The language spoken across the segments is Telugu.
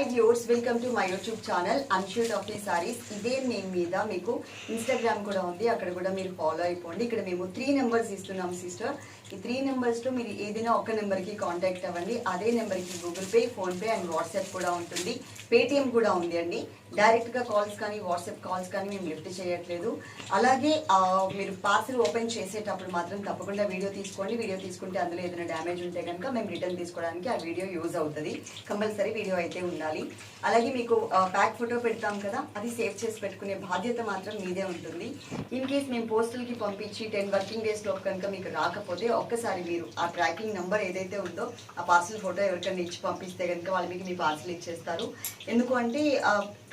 Hi viewers welcome to my YouTube channel అన్షూట్ of the saris ఇదే నేమ్ మీద మీకు ఇన్స్టాగ్రామ్ కూడా ఉంది అక్కడ కూడా మీరు ఫాలో అయిపోండి. ఇక్కడ మేము త్రీ నెంబర్స్ ఇస్తున్నాం సిస్టర్ ఈ త్రీ నెంబర్స్లో మీరు ఏదైనా ఒక నెంబర్కి కాంటాక్ట్ అవ్వండి. అదే నెంబర్కి Google Pay PhonePe and WhatsApp కూడా ఉంటుంది. పేటిఎం కూడా ఉంది అండి. డైరెక్ట్గా కాల్స్ కానీ వాట్సాప్ కాల్స్ కానీ మేము లిఫ్ట్ చేయట్లేదు. అలాగే మీరు పార్సిల్ ఓపెన్ చేసేటప్పుడు మాత్రం తప్పకుండా వీడియో తీసుకోండి. వీడియో తీసుకుంటే అందులో ఏదైనా డ్యామేజ్ ఉంటే కనుక మేము రిటర్న్ తీసుకోవడానికి ఆ వీడియో యూజ్ అవుతుంది. కంపల్సరీ వీడియో అయితే ఉండాలి. అలాగే మీకు ప్యాక్ ఫోటో పెడతాం కదా అది సేవ్ చేసి పెట్టుకునే బాధ్యత మాత్రం మీదే ఉంటుంది. ఇన్ కేస్ మేము పోస్టల్కి పంపించి టెన్ వర్కింగ్ డేస్లో కనుక మీకు రాకపోతే ఒక్కసారి మీరు ఆ ట్రాకింగ్ నెంబర్ ఏదైతే ఉందో ఆ పార్సల్ ఫోటో ఎవరికైనా ఇచ్చి పంపిస్తే కనుక వాళ్ళు మీకు మీ పార్సల్ ఇచ్చేస్తారు. ఎందుకు అంటే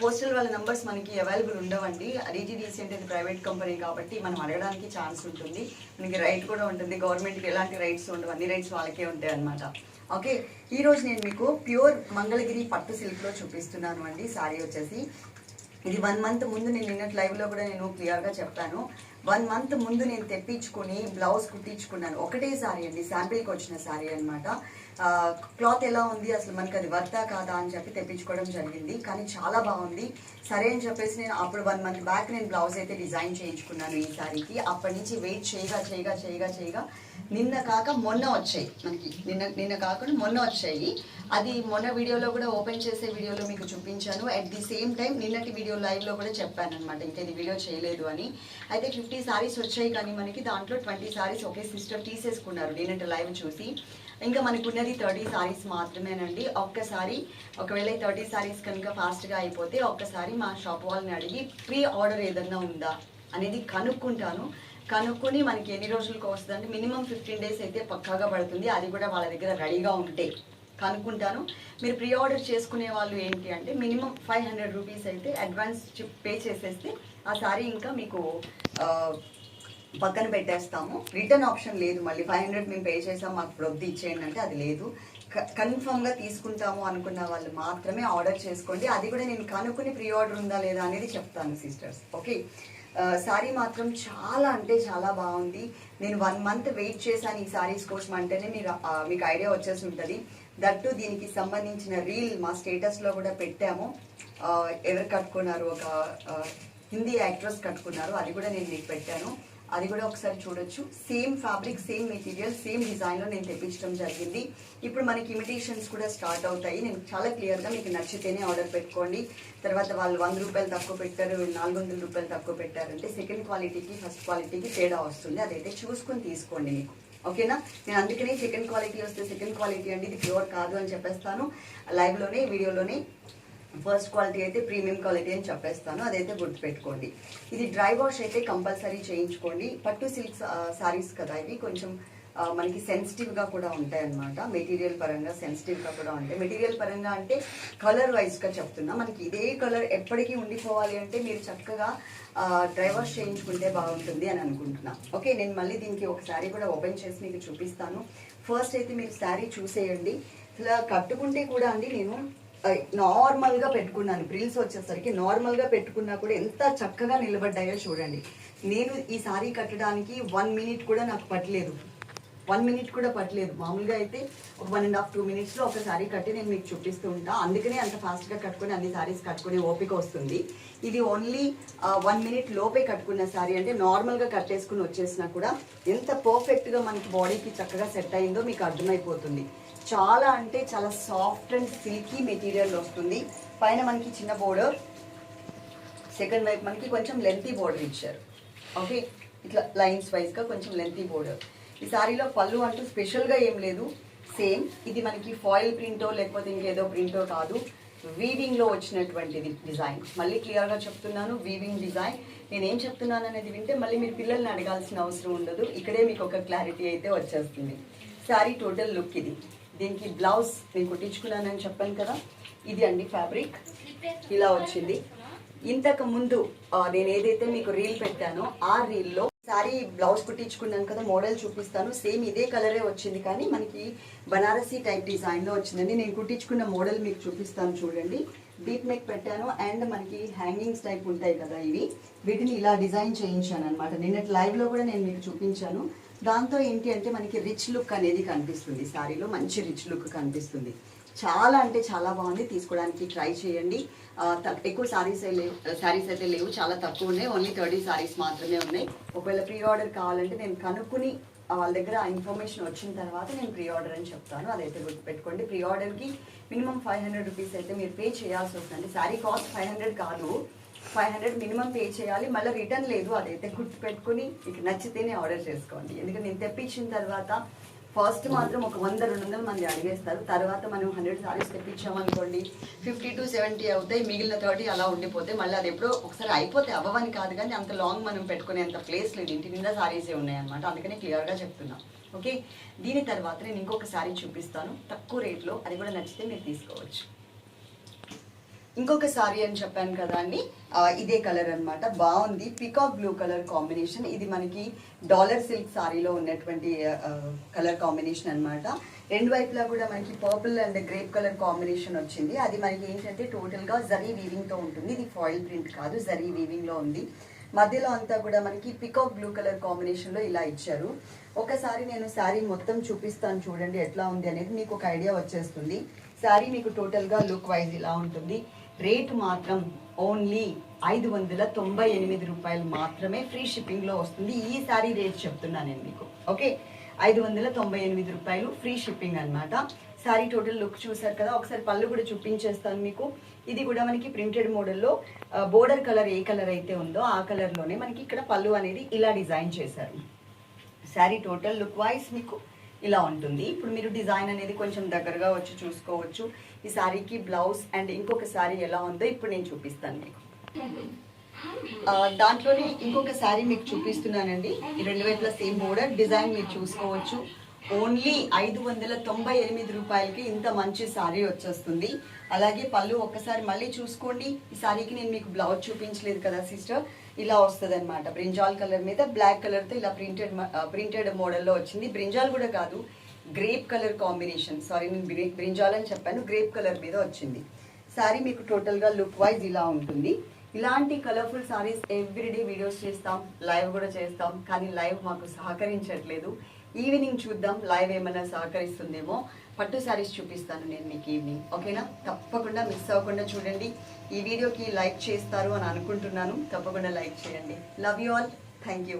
పోస్టల్ వాళ్ళ నెంబర్స్ మనకి అవైలబుల్ ఉండవండి. డీజీడీసీ అంటే ఇది ప్రైవేట్ కంపెనీ కాబట్టి మనం అడగడానికి ఛాన్స్ ఉంటుంది. మనకి రైట్ కూడా ఉంటుంది. గవర్నమెంట్కి ఎలాంటి రైట్స్ ఉండవు. అన్ని రైట్స్ వాళ్ళకే ఉంటాయి అనమాట ఓకే? ఈరోజు నేను మీకు ప్యూర్ మంగళగిరి పట్టు సిల్క్లో చూపిస్తున్నాను అండి. సారీ వచ్చేసి. ఇది వన్ మంత్ ముందు నేను నిన్నటి లైవ్లో కూడా నేను క్లియర్గా చెప్పాను. వన్ మంత్ ముందు నేను తెప్పించుకుని బ్లౌజ్ కుట్టించుకున్నాను. ఒకటే సారీ అండి శాంపిల్కి వచ్చిన సారీ అనమాట క్లాత్ ఎలా ఉంది? అసలు మనకి అది వర్తా కాదా అని చెప్పి తెప్పించుకోవడం జరిగింది. కానీ చాలా బాగుంది. సరే అని చెప్పేసి నేను అప్పుడు వన్ మంత్ బ్యాక్ నేను బ్లౌజ్ అయితే డిజైన్ చేయించుకున్నాను ఈ సారీకి. అప్పటి నుంచి వెయిట్ చేయగా చేయగా చేయగా చేయగా నిన్న కాక మొన్న వచ్చాయి మనకి. నిన్న నిన్న కాకుండా మొన్న వచ్చాయి. అది మొన్న వీడియోలో కూడా ఓపెన్ చేసే వీడియోలో మీకు చూపించాను. అట్ ది సేమ్ టైం నిన్నటి వీడియో లైవ్లో కూడా చెప్పాను అనమాట ఇంకా ఇది వీడియో చేయలేదు అని. అయితే ఫిఫ్టీ సారీస్ వచ్చాయి కానీ మనకి దాంట్లో ట్వంటీ సారీస్ ఒకే సిస్టర్ తీసేసుకున్నారు. నిన్నటి లైవ్ చూసి. ఇంకా మనకు ఉన్నది థర్టీ సారీస్ మాత్రమేనండి. ఒక్కసారి ఒకవేళ థర్టీ సారీస్ కనుక ఫాస్ట్గా అయిపోతే ఒక్కసారి మా షాప్ వాళ్ళని అడిగి ప్రీ ఆర్డర్ ఏదన్నా ఉందా? అనేది కనుక్కుంటాను. కనుక్కొని మనకి ఎన్ని రోజులకు వస్తుంది అంటే మినిమం ఫిఫ్టీన్ డేస్ అయితే పక్కాగా పడుతుంది. అది కూడా వాళ్ళ దగ్గర రెడీగా ఉంటే. కనుక్కుంటాను. మీరు ప్రీ ఆర్డర్ చేసుకునే వాళ్ళు ఏంటి అంటే మినిమం ఫైవ్ హండ్రెడ్ రూపీస్ అయితే అడ్వాన్స్ పే చేసేస్తే ఆ సారీ ఇంకా మీకు పక్కన పెట్టేస్తాము. రిటర్న్ ఆప్షన్ లేదు. మళ్ళీ ఫైవ్ హండ్రెడ్ మేము పే చేసాం. మాకు ప్రొద్దు ఇచ్చేయండి అంటే అది లేదు. కన్ఫర్మ్గా తీసుకుంటాము అనుకున్న వాళ్ళు మాత్రమే ఆర్డర్ చేసుకోండి. అది కూడా నేను కనుక్కుని ప్రీ ఆర్డర్ ఉందా లేదా అనేది చెప్తాను సిస్టర్స్. ఓకే? శారీ మాత్రం చాలా అంటే చాలా బాగుంది. నేను వన్ మంత్ వెయిట్ చేశాను ఈ శారీస్ కోసం అంటేనే మీరు మీకు ఐడియా వచ్చేసి ఉంటుంది. దట్టు దీనికి సంబంధించిన రీల్ మా స్టేటస్లో కూడా పెట్టాము. ఎవరు కట్టుకున్నారు? ఒక హిందీ యాక్ట్రెస్ కట్టుకున్నారు. అది కూడా నేను మీకు పెట్టాను. అది కూడా ఒకసారి చూడొచ్చు. Same fabric same material same డిజైన్లో నేను తెప్పించడం జరిగింది. ఇప్పుడు మనకి ఇమిటేషన్స్ కూడా స్టార్ట్ అవుతాయి. నేను చాలా క్లియర్గా మీకు నచ్చితేనే ఆర్డర్ పెట్టుకోండి. తర్వాత వాళ్ళు వంద రూపాయలు తక్కువ పెట్టారు నాలుగు వందల రూపాయలు తక్కువ పెట్టారంటే సెకండ్ క్వాలిటీకి ఫస్ట్ క్వాలిటీకి తేడా వస్తుంది. అదైతే చూసుకొని తీసుకోండి మీకు. ఓకేనా? నేను అందుకనే సెకండ్ క్వాలిటీ వస్తే సెకండ్ క్వాలిటీ అండి ఇది ప్యూర్ కాదు అని చెప్పేస్తాను. లైవ్లోనే వీడియోలోనే ఫస్ట్ క్వాలిటీ అయితే ప్రీమియం క్వాలిటీ అని చెప్పేస్తాను. అదైతే గుర్తుపెట్టుకోండి. ఇది డ్రై వాష్ అయితే కంపల్సరీ చేయించుకోండి. పట్టు సిల్క్ సారీస్ కదా ఇవి. కొంచెం మనకి సెన్సిటివ్గా కూడా ఉంటాయి అన్నమాట మెటీరియల్ పరంగా సెన్సిటివ్గా కూడా ఉంటాయి. మెటీరియల్ పరంగా అంటే కలర్ వైజ్గా చెప్తున్నా. మనకి ఇదే కలర్ ఎప్పటికీ ఉండిపోవాలి అంటే మీరు చక్కగా డ్రై వాష్ చేయించుకుంటే బాగుంటుంది అని అనుకుంటున్నా. ఓకే నేను మళ్ళీ దీనికి ఒక శారీ కూడా ఓపెన్ చేసి మీకు చూపిస్తాను. ఫస్ట్ అయితే మీరు శారీ చూసేయండి. ఇలా కట్టుకుంటే కూడా అండి నేను నార్మల్గా పెట్టుకున్నాను. ప్రిల్స్ వచ్చేసరికి నార్మల్గా పెట్టుకున్నా కూడా ఎంత చక్కగా నిలబడ్డాయో చూడండి. నేను ఈ సారీ కట్టడానికి వన్ మినిట్ కూడా నాకు పట్టలేదు. వన్ మినిట్ కూడా పట్టలేదు. మామూలుగా అయితే ఒక వన్ అండ్ హాఫ్ టూ మినిట్స్లో ఒక సారీ కట్టి నేను మీకు చూపిస్తూ ఉంటాను అందుకనే అంత ఫాస్ట్గా కట్టుకొని అన్ని సారీస్ కట్టుకునే ఓపిక వస్తుంది. ఇది ఓన్లీ వన్ మినిట్ లోపే కట్టుకున్న సారీ అంటే నార్మల్గా కట్టేసుకుని వచ్చేసినా కూడా ఎంత పర్ఫెక్ట్గా మనకి బాడీకి చక్కగా సెట్ అయిందో మీకు అర్థమైపోతుంది. చాలా అంటే చాలా సాఫ్ట్ అండ్ సిల్కీ మెటీరియల్ వస్తుంది. పైన మనకి చిన్న బోర్డర్ సెకండ్ వైపు మనకి కొంచెం లెంతీ బోర్డర్ ఇచ్చారు. ఓకే ఇట్లా లైన్స్ వైజ్గా కొంచెం లెంతీ బోర్డర్ ఈ సారీలో పళ్ళు అంటూ స్పెషల్గా ఏం లేదు. సేమ్ ఇది మనకి ఫాయిల్ ప్రింటో లేకపోతే ఇంకేదో ప్రింటో కాదు. వీవింగ్లో వచ్చినటువంటిది డిజైన్ మళ్ళీ క్లియర్గా చెప్తున్నాను వీవింగ్ డిజైన్ నేను ఏం చెప్తున్నాను అనేది వింటే మళ్ళీ మీరు పిల్లల్ని అడగాల్సిన అవసరం ఉండదు. ఇక్కడే మీకు ఒక క్లారిటీ అయితే వచ్చేస్తుంది. శారీ టోటల్ లుక్ ఇది. దీనికి బ్లౌజ్ నేను కుట్టించుకున్నానని చెప్పాను కదా ఇది అండి ఫ్యాబ్రిక్ ఇలా వచ్చింది. ఇంతకు ముందు నేను ఏదైతే మీకు రీల్ పెట్టానో ఆ రీల్లో సారీ బ్లౌజ్ కుట్టించుకున్నాను కదా మోడల్ చూపిస్తాను. సేమ్ ఇదే కలరే వచ్చింది కానీ మనకి బనారసీ టైప్ డిజైన్లో వచ్చిందండి. నేను కుట్టించుకున్న మోడల్ మీకు చూపిస్తాను చూడండి. డీప్ నెక్ పెట్టాను అండ్ మనకి హ్యాంగింగ్స్ టైప్ ఉంటాయి కదా ఇవి. వీటిని ఇలా డిజైన్ చేయించాను అనమాట నిన్నటి లైవ్లో కూడా నేను మీకు చూపించాను. దాంతో ఏంటి అంటే మనకి రిచ్ లుక్ అనేది కనిపిస్తుంది. సారీలో మంచి రిచ్ లుక్ కనిపిస్తుంది. చాలా అంటే చాలా బాగుంది. తీసుకోవడానికి ట్రై చేయండి. ఎక్కువ శారీస్ లేవు సారీస్ అయితే లేవు. చాలా తక్కువ ఉన్నాయి. ఓన్లీ థర్టీ సారీస్ మాత్రమే ఉన్నాయి. ఒకవేళ ప్రీ ఆర్డర్ కావాలంటే నేను కనుక్కుని వాళ్ళ దగ్గర ఆ ఇన్ఫర్మేషన్ వచ్చిన తర్వాత నేను ప్రీ ఆర్డర్ అని చెప్తాను. అదైతే గుర్తుపెట్టుకోండి. ప్రీ ఆర్డర్కి మినిమం ఫైవ్ హండ్రెడ్ రూపీస్ అయితే మీరు పే చేయాల్సి వస్తుంది. శారీ కాస్ట్ ఫైవ్ హండ్రెడ్ కాదు. ఫైవ్ హండ్రెడ్ మినిమం పే చేయాలి. మళ్ళీ రిటర్న్ లేదు అదైతే గుర్తుపెట్టుకుని మీకు నచ్చితేనే ఆర్డర్ చేసుకోండి. ఎందుకంటే నేను తెప్పించిన తర్వాత ఫస్ట్ మాత్రం ఒక వంద రెండు వందల మంది అడిగేస్తారు. తర్వాత మనం హండ్రెడ్ సారీస్ తెప్పించామనుకోండి ఫిఫ్టీ టు సెవెంటీ అవుతాయి. మిగిలిన థర్టీ అలా ఉండిపోతే మళ్ళీ అది ఎప్పుడో ఒకసారి అయిపోతే అవ్వవని కాదు కానీ అంత లాంగ్ మనం పెట్టుకునే అంత ప్లేస్ లేదు. ఇంటి నిండా సారీసే ఉన్నాయన్నమాట. అందుకనే క్లియర్గా చెప్తున్నాం. ఓకే? దీని తర్వాత నేను ఇంకొక సారీ చూపిస్తాను. తక్కువ రేట్లో అది కూడా నచ్చితే మీరు తీసుకోవచ్చు. ఇంకొక సారీ అని చెప్పాను కదా అండి. ఇదే కలర్ అన్నమాట. బాగుంది. పికాక్ బ్లూ కలర్ కాంబినేషన్ ఇది మనకి డాలర్ సిల్క్ సారీలో ఉన్నటువంటి కలర్ కాంబినేషన్ అన్నమాట. రెండు వైపులా కూడా మనకి purple and grape colour combination వచ్చింది. అది మనకి ఏంటంటే టోటల్గా జరీ వీవింగ్తో ఉంటుంది. ఇది ఫాయిల్ ప్రింట్ కాదు జరీ వీవింగ్లో ఉంది. మధ్యలో అంతా కూడా మనకి పికాక్ బ్లూ కలర్ కాంబినేషన్లో ఇలా ఇచ్చారు. ఒకసారి నేను శారీ మొత్తం చూపిస్తాను చూడండి ఎట్లా ఉంది అనేది మీకు ఒక ఐడియా వచ్చేస్తుంది. శారీ మీకు టోటల్గా లుక్ వైజ్ ఇలా ఉంటుంది. రేటు మాత్రం ఓన్లీ ఐదు వందల తొంభై ఎనిమిది రూపాయలు మాత్రమే ఫ్రీ షిప్పింగ్లో వస్తుంది. ఈ రేట్ చెప్తున్నాను నేను మీకు. ఓకే? ఐదు వందల తొంభై ఎనిమిది రూపాయలు ఫ్రీ షిప్పింగ్ అన్నమాట. సారీ టోటల్ లుక్ చూసారు కదా? ఒకసారి పళ్ళు కూడా చూపించేస్తాను మీకు. ఇది కూడా మనకి ప్రింటెడ్ మోడల్లో బోర్డర్ కలర్ ఏ కలర్ అయితే ఉందో ఆ కలర్లోనే మనకి ఇక్కడ పళ్ళు అనేది ఇలా డిజైన్ చేశారు. శారీ టోటల్ లుక్ వైజ్ మీకు ఇలా ఉంటుంది. ఇప్పుడు మీరు డిజైన్ అనేది కొంచెం దగ్గరగా వచ్చి చూసుకోవచ్చు. ఈ శారీకి బ్లౌజ్ అండ్ ఇంకొక శారీ ఎలా ఉందో ఇప్పుడు నేను చూపిస్తాను మీకు. దాంట్లోనే ఇంకొక శారీ మీకు చూపిస్తున్నానండి. ఈ రెండు వైపుల సేమ్ బోర్డర్. డిజైన్ మీరు చూసుకోవచ్చు. ఓన్లీ ఐదు వందల తొంభై ఎనిమిది రూపాయలకి ఇంత మంచి శారీ వచ్చేస్తుంది. అలాగే పళ్ళు ఒక్కసారి మళ్ళీ చూసుకోండి. ఈ శారీకి నేను మీకు బ్లౌజ్ చూపించలేదు కదా సిస్టర్. ఇలా వస్తుంది అనమాట బ్రింజాల్ కలర్ మీద బ్లాక్ కలర్తో ఇలా ప్రింటెడ్ ప్రింటెడ్ మోడల్లో వచ్చింది. బ్రింజాల్ కూడా కాదు గ్రేప్ కలర్ కాంబినేషన్. సారీ నేను బ్రింజాల్ అని చెప్పాను. గ్రేప్ కలర్ మీద వచ్చింది. శారీ మీకు టోటల్గా లుక్ వైజ్ ఇలా ఉంటుంది. ఇలాంటి కలర్ఫుల్ సారీస్ ఎవ్రీడే వీడియోస్ చేస్తాం లైవ్ కూడా చేస్తాం కానీ లైవ్ మాకు సహకరించట్లేదు. ఈవినింగ్ చూద్దాం లైవ్ ఏమైనా సహకరిస్తుందేమో. పట్టు సారీస్ చూపిస్తాను నేను మీకు ఈవినింగ్ ఓకేనా తప్పకుండా మిస్ అవ్వకుండా చూడండి. ఈ వీడియోకి లైక్ చేస్తారు అని అనుకుంటున్నాను. తప్పకుండా లైక్ చేయండి. Love you all thank you